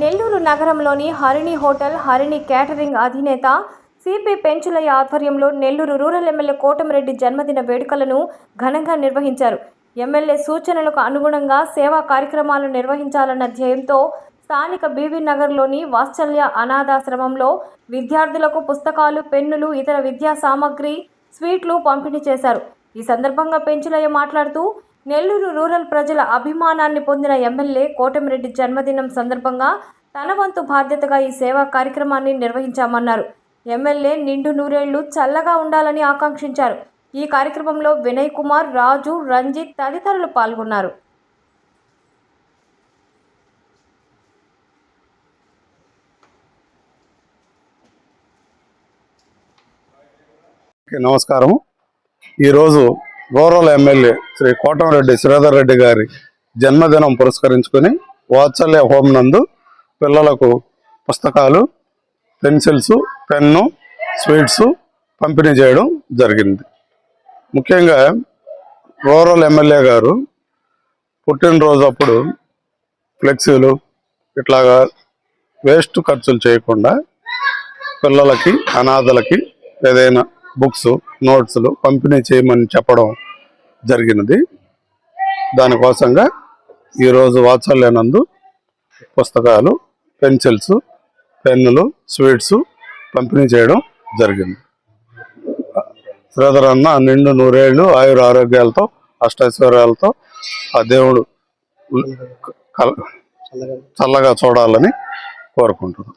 నెల్లూరు నగరంలోని Harini hotel Harini catering అధినేత CP Penchulaiah ఆధ్వర్యంలో నెల్లూరు రూరల్ ఎమ్మెల్యే కోటమిరెడ్డి జన్మదిన వేడుకలను ఘనంగా నిర్వహించారు. ఎమ్మెల్యే సూచనలకు అనుగుణంగా సేవా కార్యక్రమాలు నిర్వహించాలన్న ధ్యేయంతో స్థానిక బీవీ నగర్లోని వాత్సల్య అనాథాశ్రమంలో విద్యార్థులకు పుస్తకాలు పెన్నులు ఇతర విద్యా సామాగ్రి స్వీట్లు పంపిణీ చేశారు. ఈ సందర్భంగా పెంచులయ్య మాట్లాడుతూ నెల్లూరు రూరల్ ప్రజల అభిమానాన్ని పొందిన ఎమ్మెల్యే కోటమిరెడ్డి జన్మదినం సందర్భంగా తన వంతు బాధ్యతగా ఈ సేవా కార్యక్రమాన్ని నిర్వహించామన్నారు. ఎమ్మెల్యే నిండు నూరేళ్ళు చల్లగా ఉండాలని ఆకాంక్షించారు. ఈ కార్యక్రమంలో వినయ్ కుమార్ రాజు రంజిత్ తదితరులు పాల్గొన్నారు. నమస్కారం ఈరోజు గౌరవ ఎమ్మెల్యే శ్రీ కోటమిరెడ్డి శ్రీధర్ రెడ్డి గారి జన్మదినం పురస్కరించుకొని వాత్సల్య హోమ్ నందు పిల్లలకు పుస్తకాలు పెన్సిల్స్ పెన్ను స్వీట్స్ పంపిణీ చేయడం జరిగింది. ముఖ్యంగా రూరల్ ఎమ్మెల్యే గారు పుట్టినరోజు అప్పుడు ఫ్లెక్సీలు ఇట్లాగా వేస్ట్ ఖర్చులు చేయకుండా పిల్లలకి అనాథలకి ఏదైనా బుక్స్ నోట్స్లు పంపిణీ చేయమని చెప్పడం జరిగినది. దానికోసంగా ఈరోజు వాత్సల్యనందు పుస్తకాలు పెన్సిల్స్ పెన్నులు స్వీట్స్ పంపిణీ చేయడం జరిగింది. శ్రీధర్ అన్న నిండు నూరేళ్ళు ఆయుర ఆరోగ్యాలతో అష్టైశ్వర్యాలతో ఆ దేవుడు కల- చల్లగా చూడాలని కోరుకుంటున్నాను